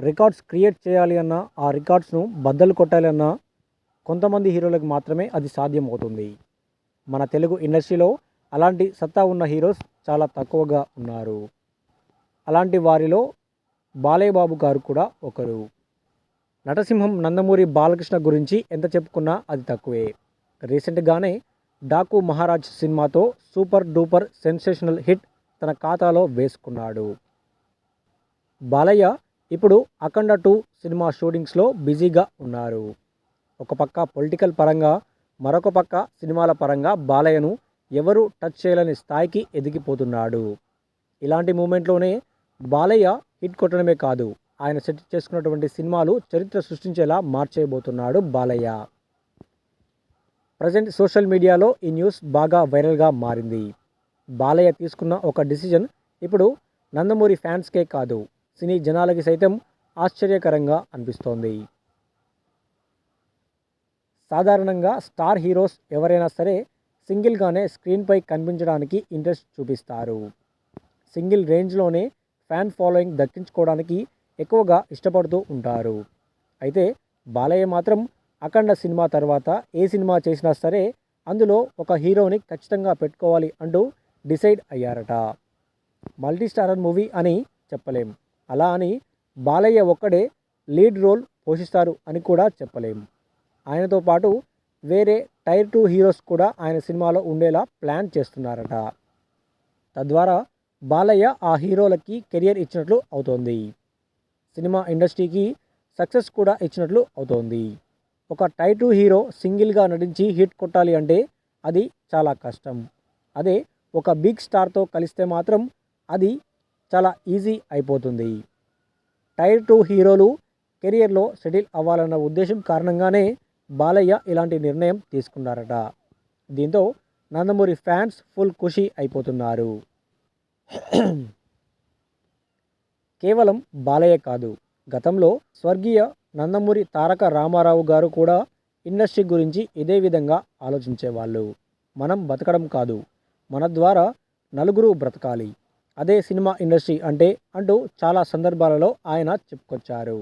Records create చేయాలి అన్నా ఆ రికార్డ్స్ను బద్దలు కొట్టాలి అన్నా కొంతమంది హీరోలకు మాత్రమే అది సాధ్యమవుతుంది. మన తెలుగు ఇండస్ట్రీలో అలాంటి సత్తా ఉన్న హీరోస్ చాలా తక్కువగా ఉన్నారు. అలాంటి వారిలో బాలయ్యబాబు గారు కూడా ఒకరు. నటసింహం నందమూరి బాలకృష్ణ గురించి ఎంత చెప్పుకున్నా అది తక్కువే. రీసెంట్గానే డాకు మహారాజ్ సినిమాతో సూపర్ డూపర్ సెన్సేషనల్ హిట్ తన ఖాతాలో వేసుకున్నాడు. బాలయ్య ఇప్పుడు అఖండ టూ సినిమా షూటింగ్స్లో బిజీగా ఉన్నారు. ఒక పక్క పొలిటికల్ పరంగా మరొక పక్క సినిమాల పరంగా బాలయ్యను ఎవరు టచ్ చేయలేని స్థాయికి ఎదిగిపోతున్నాడు. ఇలాంటి మూమెంట్లోనే బాలయ్య హిట్ కొట్టడమే కాదు ఆయన సెట్ చేసుకున్నటువంటి సినిమాలు చరిత్ర సృష్టించేలా మార్చేయబోతున్నాడు బాలయ్య. ప్రజెంట్ సోషల్ మీడియాలో ఈ న్యూస్ బాగా వైరల్గా మారింది. బాలయ్య తీసుకున్న ఒక డిసిజన్ ఇప్పుడు నందమూరి ఫ్యాన్స్కే కాదు సినీ జనాలకి సైతం ఆశ్చర్యకరంగా అనిపిస్తోంది. సాధారణంగా స్టార్ హీరోస్ ఎవరైనా సరే సింగిల్గానే స్క్రీన్పై కనిపించడానికి ఇంట్రెస్ట్ చూపిస్తారు. సింగిల్ రేంజ్లోనే ఫ్యాన్ ఫాలోయింగ్ దక్కించుకోవడానికి ఎక్కువగా ఇష్టపడుతూ ఉంటారు. అయితే బాలయ్య మాత్రం అఖండ సినిమా తర్వాత ఏ సినిమా చేసినా సరే అందులో ఒక హీరోని ఖచ్చితంగా పెట్టుకోవాలి అంటూ డిసైడ్ అయ్యారట. మల్టీస్టారర్ మూవీ అని చెప్పలేం. అలా అని బాలయ్య ఒక్కడే లీడ్ రోల్ పోషిస్తారు అని కూడా చెప్పలేము ఆయనతో పాటు వేరే టైర్ టూ హీరోస్ కూడా ఆయన సినిమాలో ఉండేలా ప్లాన్ చేస్తున్నారట. తద్వారా బాలయ్య ఆ హీరోలకి కెరియర్ ఇచ్చినట్లు అవుతోంది. సినిమా ఇండస్ట్రీకి సక్సెస్ కూడా ఇచ్చినట్లు అవుతోంది. ఒక టైర్ టూ హీరో సింగిల్గా నటించి హిట్ కొట్టాలి అంటే అది చాలా కష్టం. అదే ఒక బిగ్ స్టార్తో కలిస్తే మాత్రం అది చాలా ఈజీ అయిపోతుంది. టైర్ టూ హీరోలు కెరియర్లో సెటిల్ అవ్వాలన్న ఉద్దేశం కారణంగానే బాలయ్య ఇలాంటి నిర్ణయం తీసుకున్నారట. దీంతో నందమూరి ఫ్యాన్స్ ఫుల్ ఖుషి అయిపోతున్నారు. కేవలం బాలయ్య కాదు గతంలో స్వర్గీయ నందమూరి తారక రామారావు గారు కూడా ఇండస్ట్రీ గురించి ఇదే విధంగా ఆలోచించేవాళ్ళు. మనం బతకడం కాదు మన ద్వారా నలుగురు బ్రతకాలి. అదే సినిమా ఇండస్ట్రీ అంటే అంటూ చాలా సందర్భాలలో ఆయన చెప్పుకొచ్చారు.